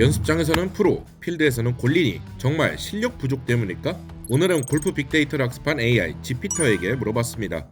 연습장에서는 프로, 필드에서는 골린이 정말 실력 부족 때문일까? 오늘은 골프 빅데이터를 학습한 AI 지피터에게 물어봤습니다.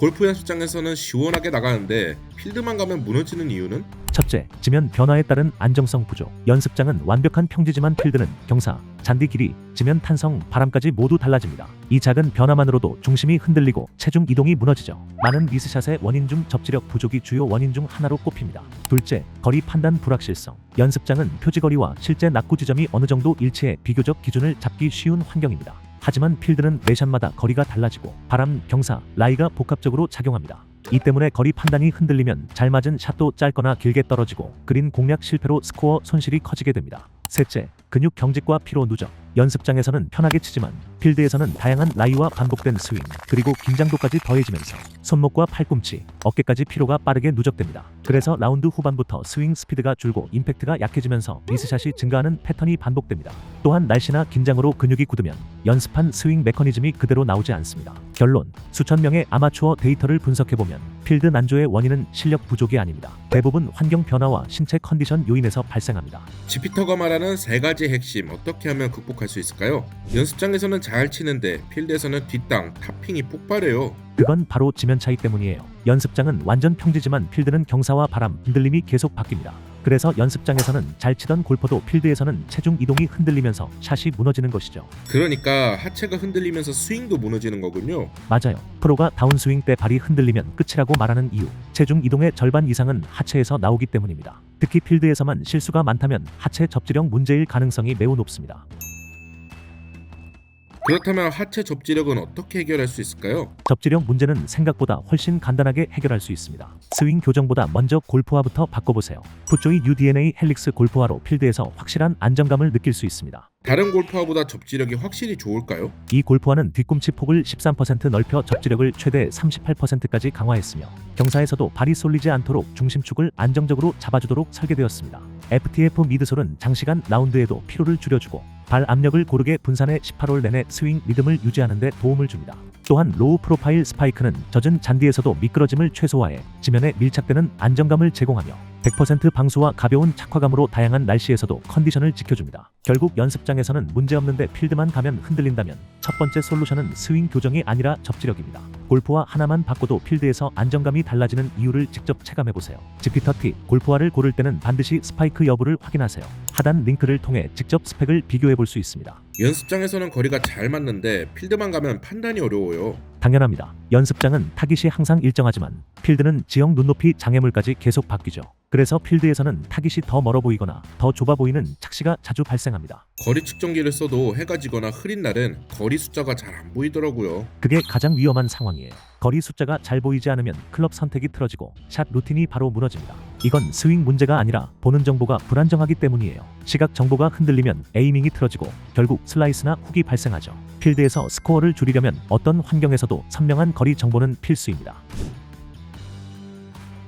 골프 연습장에서는 시원하게 나가는데 필드만 가면 무너지는 이유는? 첫째, 지면 변화에 따른 안정성 부족. 연습장은 완벽한 평지지만 필드는 경사, 잔디 길이, 지면 탄성, 바람까지 모두 달라집니다. 이 작은 변화만으로도 중심이 흔들리고 체중 이동이 무너지죠. 많은 미스샷의 원인 중 접지력 부족이 주요 원인 중 하나로 꼽힙니다. 둘째, 거리 판단 불확실성. 연습장은 표지거리와 실제 낙구 지점이 어느 정도 일치해 비교적 기준을 잡기 쉬운 환경입니다. 하지만 필드는 매샷마다 거리가 달라지고 바람, 경사, 라이가 복합적으로 작용합니다. 이 때문에 거리 판단이 흔들리면 잘 맞은 샷도 짧거나 길게 떨어지고 그린 공략 실패로 스코어 손실이 커지게 됩니다. 셋째, 근육 경직과 피로 누적. 연습장에서는 편하게 치지만 필드에서는 다양한 라이와 반복된 스윙 그리고 긴장도까지 더해지면서 손목과 팔꿈치, 어깨까지 피로가 빠르게 누적됩니다. 그래서 라운드 후반부터 스윙 스피드가 줄고 임팩트가 약해지면서 미스샷이 증가하는 패턴이 반복됩니다. 또한 날씨나 긴장으로 근육이 굳으면 연습한 스윙 메커니즘이 그대로 나오지 않습니다. 결론, 수천 명의 아마추어 데이터를 분석해보면 필드 난조의 원인은 실력 부족이 아닙니다. 대부분 환경 변화와 신체 컨디션 요인에서 발생합니다. 지피터가 말하는 세 가지 핵심 어떻게 하면 극복할 수 있을까요? 연습장에서는 잘 치는데 필드에서는 뒷땅, 탑핑이 폭발해요. 그건 바로 지면 차이 때문이에요. 연습장은 완전 평지지만 필드는 경사와 바람, 흔들림이 계속 바뀝니다. 그래서 연습장에서는 잘 치던 골퍼도 필드에서는 체중 이동이 흔들리면서 샷이 무너지는 것이죠. 그러니까 하체가 흔들리면서 스윙도 무너지는 거군요. 맞아요. 프로가 다운스윙 때 발이 흔들리면 끝이라고 말하는 이유. 체중 이동의 절반 이상은 하체에서 나오기 때문입니다. 특히 필드에서만 실수가 많다면 하체 접지력 문제일 가능성이 매우 높습니다. 그렇다면 하체 접지력은 어떻게 해결할 수 있을까요? 접지력 문제는 생각보다 훨씬 간단하게 해결할 수 있습니다. 스윙 교정보다 먼저 골프화부터 바꿔보세요. 푸조이 UDNA 헬릭스 골프화로 필드에서 확실한 안정감을 느낄 수 있습니다. 다른 골프화보다 접지력이 확실히 좋을까요? 이 골프화는 뒤꿈치 폭을 13% 넓혀 접지력을 최대 38%까지 강화했으며 경사에서도 발이 쏠리지 않도록 중심축을 안정적으로 잡아주도록 설계되었습니다. FTF 미드솔은 장시간 라운드에도 피로를 줄여주고 발 압력을 고르게 분산해 18홀 내내 스윙 리듬을 유지하는 데 도움을 줍니다. 또한 로우 프로파일 스파이크는 젖은 잔디에서도 미끄러짐을 최소화해 지면에 밀착되는 안정감을 제공하며 100% 방수와 가벼운 착화감으로 다양한 날씨에서도 컨디션을 지켜줍니다. 결국 연습장에서는 문제없는데 필드만 가면 흔들린다면 첫 번째 솔루션은 스윙 교정이 아니라 접지력입니다. 골프화 하나만 바꿔도 필드에서 안정감이 달라지는 이유를 직접 체감해보세요. 지피터 팁, 골프화를 고를 때는 반드시 스파이크 여부를 확인하세요. 하단 링크를 통해 직접 스펙을 비교해볼 수 있습니다. 연습장에서는 거리가 잘 맞는데 필드만 가면 판단이 어려워요. 당연합니다. 연습장은 타깃이 항상 일정하지만 필드는 지형 눈높이 장애물까지 계속 바뀌죠. 그래서 필드에서는 타깃이 더 멀어 보이거나 더 좁아 보이는 착시가 자주 발생합니다. 거리 측정기를 써도 해가 지거나 흐린 날은 거리 숫자가 잘 안 보이더라고요. 그게 가장 위험한 상황이에요. 거리 숫자가 잘 보이지 않으면 클럽 선택이 틀어지고 샷 루틴이 바로 무너집니다. 이건 스윙 문제가 아니라 보는 정보가 불안정하기 때문이에요. 시각 정보가 흔들리면 에이밍이 틀어지고 결국 슬라이스나 훅이 발생하죠. 필드에서 스코어를 줄이려면 어떤 환경에서도 선명한 거리 정보는 필수입니다.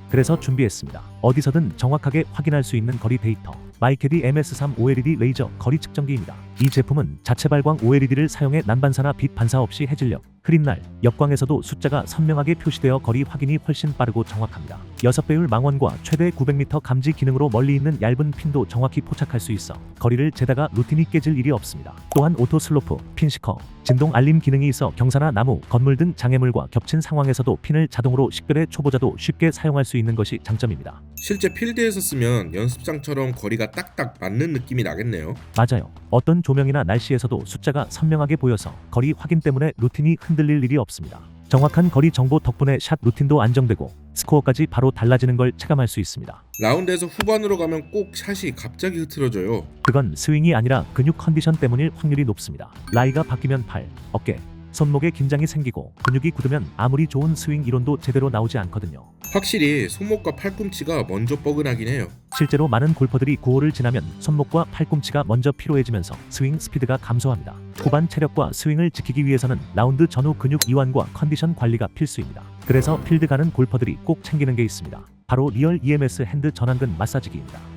그래서 준비했습니다. 어디서든 정확하게 확인할 수 있는 거리 데이터. 마이캐디 MS3 OLED 레이저 거리 측정기입니다. 이 제품은 자체 발광 OLED를 사용해 난반사나 빛 반사 없이 해질녘, 흐린 날, 역광에서도 숫자가 선명하게 표시되어 거리 확인이 훨씬 빠르고 정확합니다. 6배율 망원과 최대 900m 감지 기능으로 멀리 있는 얇은 핀도 정확히 포착할 수 있어 거리를 재다가 루틴이 깨질 일이 없습니다. 또한 오토 슬로프, 핀 시커, 진동 알림 기능이 있어 경사나 나무, 건물 등 장애물과 겹친 상황에서도 핀을 자동으로 식별해 초보자도 쉽게 사용할 수 있는 것이 장점입니다. 실제 필드에서 쓰면 연습장처럼 거리가 딱딱 맞는 느낌이 나겠네요. 맞아요. 어떤 조명이나 날씨에서도 숫자가 선명하게 보여서 거리 확인 때문에 루틴이 흔들릴 일이 없습니다. 정확한 거리 정보 덕분에 샷 루틴도 안정되고 스코어까지 바로 달라지는 걸 체감할 수 있습니다. 라운드에서 후반으로 가면 꼭 샷이 갑자기 흐트러져요. 그건 스윙이 아니라 근육 컨디션 때문일 확률이 높습니다. 라이가 바뀌면 팔, 어깨, 손목에 긴장이 생기고 근육이 굳으면 아무리 좋은 스윙 이론도 제대로 나오지 않거든요. 확실히 손목과 팔꿈치가 먼저 뻐근하긴 해요. 실제로 많은 골퍼들이 9홀을 지나면 손목과 팔꿈치가 먼저 피로해지면서 스윙 스피드가 감소합니다. 후반 체력과 스윙을 지키기 위해서는 라운드 전후 근육 이완과 컨디션 관리가 필수입니다. 그래서 필드 가는 골퍼들이 꼭 챙기는 게 있습니다. 바로 리얼 EMS 핸드 전완근 마사지기입니다.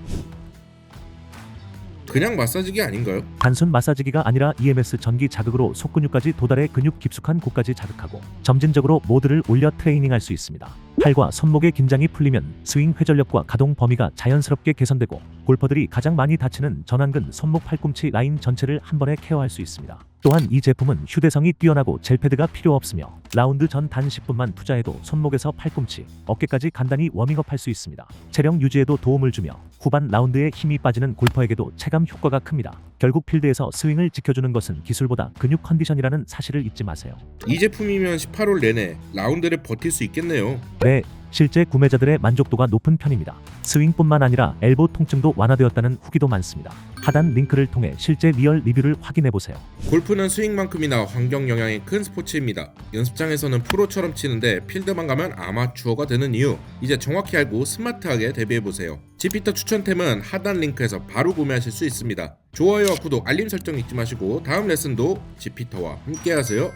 그냥 마사지기 아닌가요? 단순 마사지기가 아니라 EMS 전기 자극으로 속근육까지 도달해 근육 깊숙한 곳까지 자극하고 점진적으로 모드를 올려 트레이닝할 수 있습니다. 팔과 손목의 긴장이 풀리면 스윙 회전력과 가동 범위가 자연스럽게 개선되고 골퍼들이 가장 많이 다치는 전완근 손목 팔꿈치 라인 전체를 한 번에 케어할 수 있습니다. 또한 이 제품은 휴대성이 뛰어나고 젤패드가 필요 없으며 라운드 전 단 10분만 투자해도 손목에서 팔꿈치, 어깨까지 간단히 워밍업할 수 있습니다. 체력 유지에도 도움을 주며 후반 라운드에 힘이 빠지는 골퍼에게도 체감 효과가 큽니다. 결국 필드에서 스윙을 지켜주는 것은 기술보다 근육 컨디션이라는 사실을 잊지 마세요. 이 제품이면 18홀 내내 라운드를 버틸 수 있겠네요. 네, 실제 구매자들의 만족도가 높은 편입니다. 스윙뿐만 아니라 엘보 통증도 완화되었다는 후기도 많습니다. 하단 링크를 통해 실제 리얼 리뷰를 확인해 보세요. 골프는 스윙만큼이나 환경 영향이 큰 스포츠입니다. 연습장에서는 프로처럼 치는데 필드만 가면 아마추어가 되는 이유 이제 정확히 알고 스마트하게 대비해 보세요. 지피터 추천템은 하단 링크에서 바로 구매하실 수 있습니다. 좋아요와 구독, 알림 설정 잊지 마시고 다음 레슨도 지피터와 함께 하세요.